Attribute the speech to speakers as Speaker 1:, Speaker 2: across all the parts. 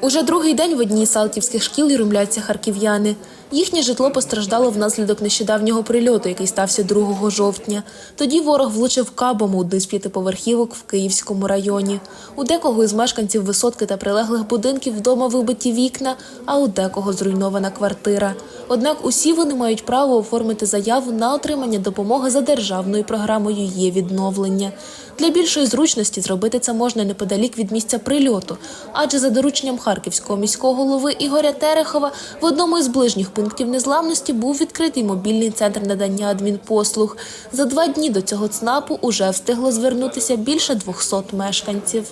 Speaker 1: Уже другий день в одній з салтівських шкіл юрмляться харків'яни. Їхнє житло постраждало внаслідок нещодавнього прильоту, який стався 2 жовтня. Тоді ворог влучив кабом у з п'ятиповерхівок в Київському районі. У декого із мешканців висотки та прилеглих будинків вдома вибиті вікна, а у декого зруйнована квартира. Однак усі вони мають право оформити заяву на отримання допомоги за державною програмою є відновлення. Для більшої зручності зробити це можна неподалік від місця прильоту, адже за дорученням харківського міського голови Ігоря Терехова в одному із ближніх пунктів незламності був відкритий мобільний центр надання адмінпослуг. За два дні до цього ЦНАПу уже встигло звернутися більше 200 мешканців.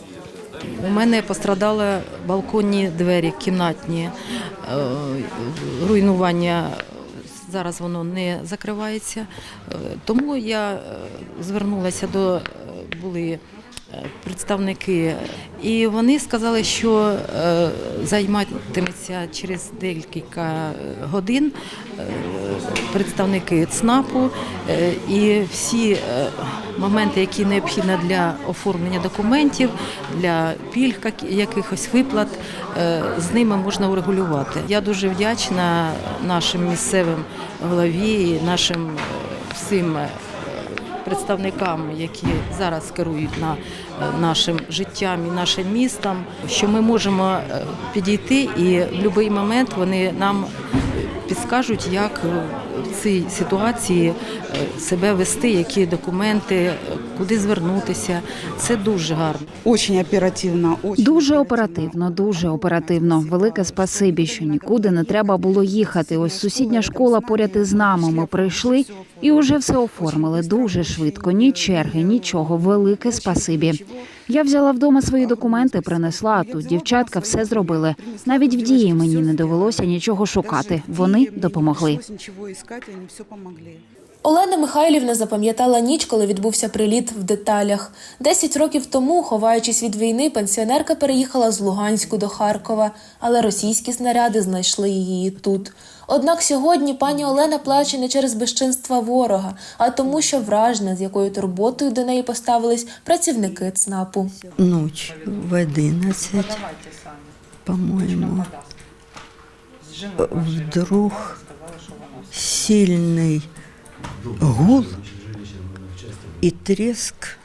Speaker 2: У мене пострадали балконні двері, кімнатні е, руйнування. Зараз воно не закривається. Е, Тому я е, звернулася до були представники, і вони сказали, що е, займатиметься через декілька годин е, представники ЦНАПу е, і всі моменти, які необхідні для оформлення документів, для пільг якихось виплат, з ними можна урегулювати. Я дуже вдячна нашим місцевим голові нашим всім. Представникам, які зараз керують на е, нашим життям і нашим містом, що ми можемо е, підійти і в будь-який момент вони нам підскажуть, як в цій ситуації е, себе вести, які документи, е, куди звернутися. Це дуже гарно.
Speaker 3: Очень оперативно.
Speaker 4: Дуже оперативно, дуже оперативно. Велике спасибі, що нікуди не треба було їхати. Ось сусідня школа поряд із нами. Ми прийшли і вже все оформили дуже швидко. Ні черги, нічого. Велике спасибі. Я взяла вдома свої документи, принесла тут. Дівчатка все зробили. Навіть в дії мені не довелося нічого шукати. Вони допомогли.
Speaker 1: Олена Михайлівна запам'ятала ніч, коли відбувся приліт в деталях. Десять років тому, ховаючись від війни, пенсіонерка переїхала з Луганську до Харкова, але російські снаряди знайшли її тут. Однак сьогодні пані Олена плаче не через безчинства ворога, а тому, що вражена, з якою турботою до неї поставились працівники ЦНАПу.
Speaker 5: ночь в 11, по-моему, вдруг сильный гул и треск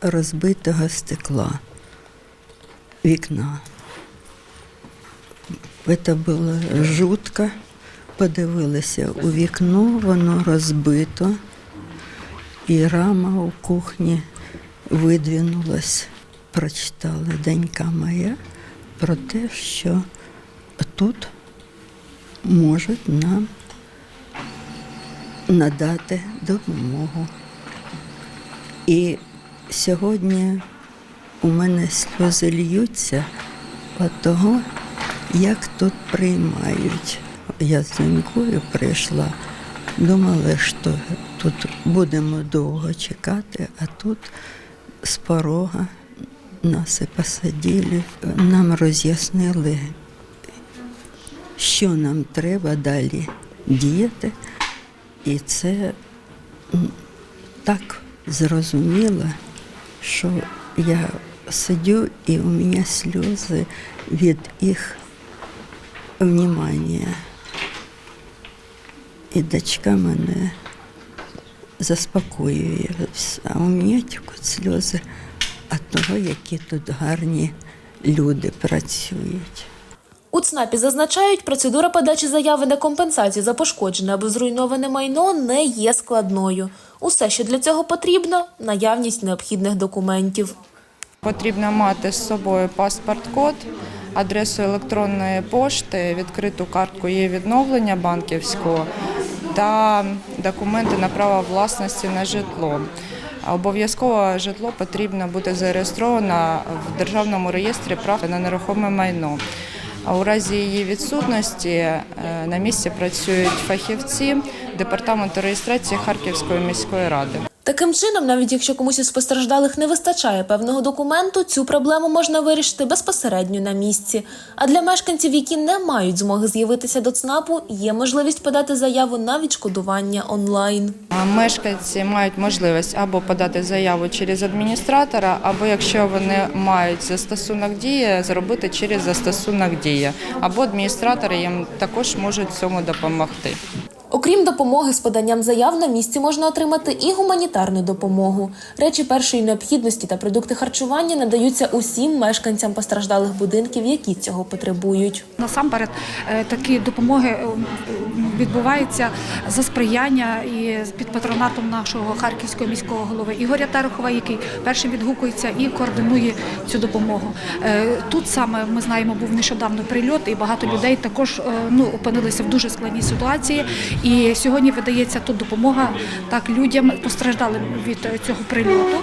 Speaker 5: разбитого стекла вікна. Це було жутко. Подивилися у вікно, воно розбито, і рама у кухні видвинулась. Прочитала донька моя про те, що тут можуть нам надати допомогу. І сьогодні у мене сльози льються від того, як тут приймають. Я з донькою прийшла, думала, що тут будемо довго чекати, а тут з порога нас і посадили. Нам роз'яснили, що нам треба далі діяти. І це так зрозуміло, що я сидю і у мене сльози від їх внимання. І дочка мене заспокоює, а у мене текуть сльози від того, які тут гарні люди працюють.
Speaker 1: У ЦНАПі зазначають, процедура подачі заяви на компенсацію за пошкоджене або зруйноване майно не є складною. Усе, що для цього потрібно, наявність необхідних документів.
Speaker 6: Потрібно мати з собою паспорт-код, адресу електронної пошти, відкриту картку є відновлення банківського та документи на право власності на житло. Обов'язково житло потрібно бути зареєстровано в Державному реєстрі прав на нерухоме майно. А у разі її відсутності е, на місці працюють фахівці департаменту реєстрації Харківської міської ради.
Speaker 1: Таким чином, навіть якщо комусь із постраждалих не вистачає певного документу, цю проблему можна вирішити безпосередньо на місці. А для мешканців, які не мають змоги з'явитися до ЦНАПу, є можливість подати заяву на відшкодування онлайн.
Speaker 6: Мешканці мають можливість або подати заяву через адміністратора, або якщо вони мають застосунок дії, зробити через застосунок дії. Або адміністратори їм також можуть цьому допомогти.
Speaker 1: Окрім допомоги з поданням заяв, на місці можна отримати і гуманітарну допомогу. Речі першої необхідності та продукти харчування надаються усім мешканцям постраждалих будинків, які цього потребують.
Speaker 7: Насамперед е, такі допомоги е, відбуваються за сприяння і під патронатом нашого харківського міського голови Ігоря Терехова, який першим відгукується і координує цю допомогу. Е, Тут саме ми знаємо, був нещодавно прильот, і багато людей також ну опинилися в дуже складній ситуації. І сьогодні видається тут допомога так людям постраждалим від е, цього прильоту.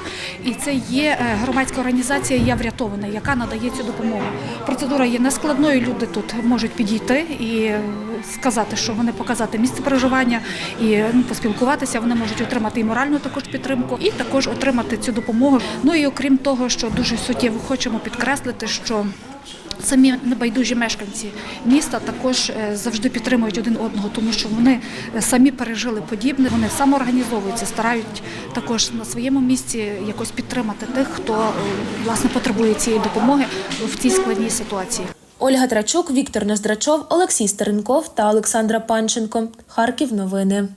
Speaker 7: І це є е, громадська організація Я врятована, яка надає цю допомогу. Процедура є нескладною. Люди тут можуть підійти і е, сказати, що вони показати місце проживання і ну, поспілкуватися. Вони можуть отримати і моральну також підтримку, і також отримати цю допомогу. Ну і окрім того, що дуже суттєво хочемо підкреслити, що Самі небайдужі мешканці міста також е, завжди підтримують один одного, тому що вони е, самі пережили подібне. Вони самоорганізовуються, старають також на своєму місці якось підтримати тих, хто е, власне потребує цієї допомоги в цій складній ситуації.
Speaker 1: Ольга Трачук, Віктор Нездрачов, Олексій Старенков та Олександра Панченко. Харків новини.